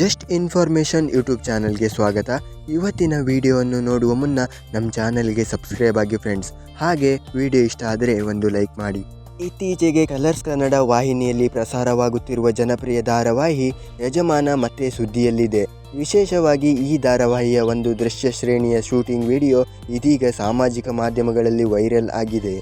Just information YouTube ಚಾನಲ್ಗೆ ಸ್ವಾಗತ. ಇವತ್ತಿನ ವಿಡಿಯೋವನ್ನು ನೋಡುವ ಮುನ್ನ ನಮ್ಮ ಚಾನಲ್ಗೆ ಸಬ್ಸ್ಕ್ರೈಬ್ ಆಗಿ ಫ್ರೆಂಡ್ಸ್. ಹಾಗೆ ವಿಡಿಯೋ ಇಷ್ಟ ಆದರೆ ಒಂದು ಲೈಕ್ ಮಾಡಿ. ಇತ್ತೀಚೆಗೆ ಕಲರ್ಸ್ ಕನ್ನಡ ವಾಹಿನಿಯಲ್ಲಿ ಪ್ರಸಾರವಾಗುತ್ತಿರುವ ಜನಪ್ರಿಯ ಧಾರಾವಾಹಿ ಯಜಮಾನ ಮತ್ತೆ ಸುದ್ದಿಯಲ್ಲಿದೆ. ವಿಶೇಷವಾಗಿ ಈ ಧಾರಾವಾಹಿಯ ಒಂದು ದೃಶ್ಯ ಶ್ರೇಣಿಯ ಶೂಟಿಂಗ್ ವಿಡಿಯೋ ಇದೀಗ ಸಾಮಾಜಿಕ ಮಾಧ್ಯಮಗಳಲ್ಲಿ ವೈರಲ್ ಆಗಿದೆ.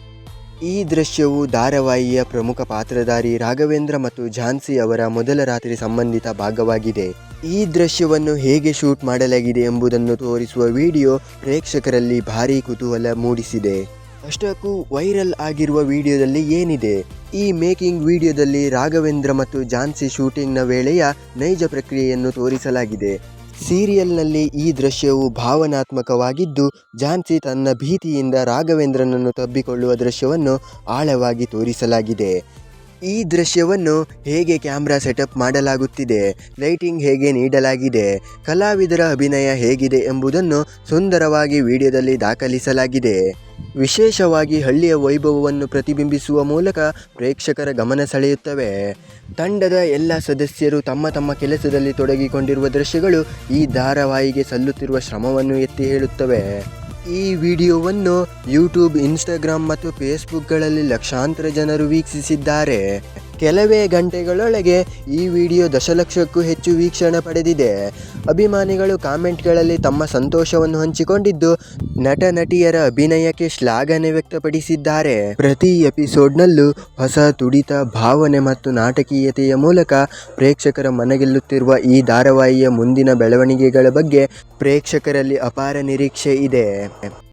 ಈ ದೃಶ್ಯವು ಧಾರಾವಾಹಿಯ ಪ್ರಮುಖ ಪಾತ್ರಧಾರಿ ರಾಘವೇಂದ್ರ ಮತ್ತು ಝಾನ್ಸಿ ಅವರ ಮೊದಲ ರಾತ್ರಿ ಸಂಬಂಧಿತ ಭಾಗವಾಗಿದೆ. ಈ ದೃಶ್ಯವನ್ನು ಹೇಗೆ ಶೂಟ್ ಮಾಡಲಾಗಿದೆ ಎಂಬುದನ್ನು ತೋರಿಸುವ ವಿಡಿಯೋ ಪ್ರೇಕ್ಷಕರಲ್ಲಿ ಭಾರೀ ಕುತೂಹಲ ಮೂಡಿಸಿದೆ. ಅಷ್ಟಕ್ಕೂ ವೈರಲ್ ಆಗಿರುವ ವಿಡಿಯೋದಲ್ಲಿ ಏನಿದೆ? ಈ ಮೇಕಿಂಗ್ ವಿಡಿಯೋದಲ್ಲಿ ರಾಘವೇಂದ್ರ ಮತ್ತು ಝಾನ್ಸಿ ಶೂಟಿಂಗ್ನ ವೇಳೆಯ ನೈಜ ಪ್ರಕ್ರಿಯೆಯನ್ನು ತೋರಿಸಲಾಗಿದೆ. ಸೀರಿಯಲ್ನಲ್ಲಿ ಈ ದೃಶ್ಯವು ಭಾವನಾತ್ಮಕವಾಗಿದ್ದು, ಝಾನ್ಸಿ ತನ್ನ ಭೀತಿಯಿಂದ ರಾಘವೇಂದ್ರನನ್ನು ತಬ್ಬಿಕೊಳ್ಳುವ ದೃಶ್ಯವನ್ನು ಆಳವಾಗಿ ತೋರಿಸಲಾಗಿದೆ. ಈ ದೃಶ್ಯವನ್ನು ಹೇಗೆ ಕ್ಯಾಮ್ರಾ ಸೆಟಪ್ ಮಾಡಲಾಗುತ್ತಿದೆ, ಲೈಟಿಂಗ್ ಹೇಗೆ ನೀಡಲಾಗಿದೆ, ಕಲಾವಿದರ ಅಭಿನಯ ಹೇಗಿದೆ ಎಂಬುದನ್ನು ಸುಂದರವಾಗಿ ವಿಡಿಯೋದಲ್ಲಿ ದಾಖಲಿಸಲಾಗಿದೆ. ವಿಶೇಷವಾಗಿ ಹಳ್ಳಿಯ ವೈಭವವನ್ನು ಪ್ರತಿಬಿಂಬಿಸುವ ಮೂಲಕ ಪ್ರೇಕ್ಷಕರ ಗಮನ ಸೆಳೆಯುತ್ತವೆ. ತಂಡದ ಎಲ್ಲ ಸದಸ್ಯರು ತಮ್ಮ ತಮ್ಮ ಕೆಲಸದಲ್ಲಿ ತೊಡಗಿಕೊಂಡಿರುವ ದೃಶ್ಯಗಳು ಈ ಧಾರಾವಾಹಿಗೆ ಸಲ್ಲುತ್ತಿರುವ ಶ್ರಮವನ್ನು ಎತ್ತಿ ಹೇಳುತ್ತವೆ. ಈ ವಿಡಿಯೋವನ್ನು ಯೂಟ್ಯೂಬ್, ಇನ್ಸ್ಟಾಗ್ರಾಮ್ ಮತ್ತು ಫೇಸ್ಬುಕ್ಗಳಲ್ಲಿ ಲಕ್ಷಾಂತರ ಜನರು ವೀಕ್ಷಿಸಿದ್ದಾರೆ. ಕೆಲವೇ ಗಂಟೆಗಳೊಳಗೆ ಈ ವಿಡಿಯೋ ದಶಲಕ್ಷಕ್ಕೂ ಹೆಚ್ಚು ವೀಕ್ಷಣೆ ಪಡೆದಿದೆ. ಅಭಿಮಾನಿಗಳು ಕಾಮೆಂಟ್ಗಳಲ್ಲಿ ತಮ್ಮ ಸಂತೋಷವನ್ನು ಹಂಚಿಕೊಂಡಿದ್ದು, ನಟ, ನಟಿಯರ ಅಭಿನಯಕ್ಕೆ ಶ್ಲಾಘನೆ ವ್ಯಕ್ತಪಡಿಸಿದ್ದಾರೆ. ಪ್ರತಿ ಎಪಿಸೋಡ್ನಲ್ಲೂ ಹೊಸ ತುಡಿತ, ಭಾವನೆ ಮತ್ತು ನಾಟಕೀಯತೆಯ ಮೂಲಕ ಪ್ರೇಕ್ಷಕರ ಮನಗೆಲ್ಲುತ್ತಿರುವ ಈ ಧಾರಾವಾಹಿಯ ಮುಂದಿನ ಬೆಳವಣಿಗೆಗಳ ಬಗ್ಗೆ ಪ್ರೇಕ್ಷಕರಲ್ಲಿ ಅಪಾರ ನಿರೀಕ್ಷೆ ಇದೆ.